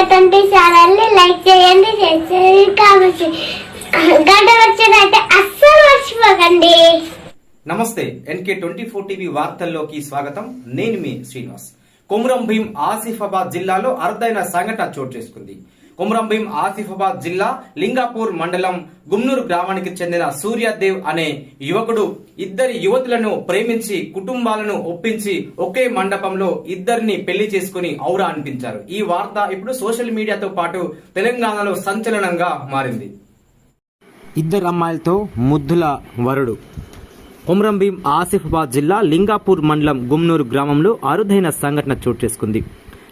Twenty ఛానల్ని like చేయండి share చేయండి గంట అస్సలు మర్చిపోకండి. నమస్తే ఎన్కే ట్వంటీ ఫోర్ టీవీ వార్తల్లోకి స్వాగతం. నేను మీ శ్రీనివాస్. కొమురం భీం ఆసిఫాబాద్ జిల్లాలో అరుదైన సంఘటన చోటు చేసుకుంది. కుమ్రంభీం భీం ఆసిఫాబాద్ జిల్లా లింగాపూర్ మండలం గుమ్నూరు గ్రామానికి చెందిన సూర్యదేవ్ అనే యువకుడు ఇద్దరి యువతులను ప్రేమించి కుటుంబాలను ఒప్పించి ఒకే మండపంలో ఇద్దరిని పెళ్ళి చేసుకుని ఔరా అనిపించారు ఈ వార్త ఇప్పుడు సోషల్ మీడియాతో పాటు తెలంగాణలో సంచలనంగా మారింది. ఇద్దరు అమ్మాయిలతో ముద్దుల వరుడు. కొమరం భీం ఆసిఫాబాద్ జిల్లా లింగాపూర్ మండలం గుమ్నూరు గ్రామంలో అరుదైన సంఘటన చోటు చేసుకుంది.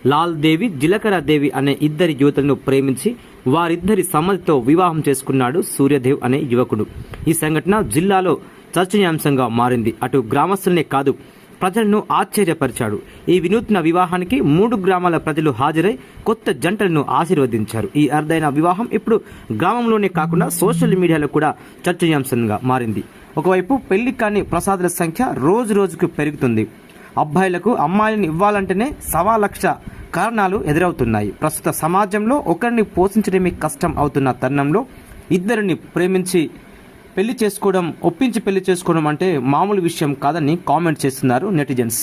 లాల్ దేవి జిలకర దేవి అనే ఇద్దరి యువతులను ప్రేమించి వారిద్దరి సమ్మతితో వివాహం చేసుకున్నాడు సూర్యదేవ్ అనే యువకుడు. ఈ సంఘటన జిల్లాలో చర్చనీయాంశంగా మారింది. అటు గ్రామస్తులనే కాదు ప్రజలను ఆశ్చర్యపరిచాడు. ఈ వినూత్న వివాహానికి మూడు గ్రామాల ప్రజలు హాజరై కొత్త జంటలను ఆశీర్వదించారు. ఈ అరుదైన వివాహం ఇప్పుడు గ్రామంలోనే కాకుండా సోషల్ మీడియాలో కూడా చర్చనీయాంశంగా మారింది. ఒకవైపు పెళ్ళి కాని ప్రసాదుల సంఖ్య రోజు రోజుకు పెరుగుతుంది. అబ్బాయిలకు అమ్మాయిలను ఇవ్వాలంటేనే సవా లక్ష కారణాలు ఎదురవుతున్నాయి. ప్రస్తుత సమాజంలో ఒకరిని పోషించడమే కష్టం అవుతున్న తరుణంలో ఇద్దరిని ప్రేమించి పెళ్ళి చేసుకోవడం ఒప్పించి పెళ్ళి చేసుకోవడం అంటే మామూలు విషయం కాదని కామెంట్ చేస్తున్నారు నెటిజన్స్.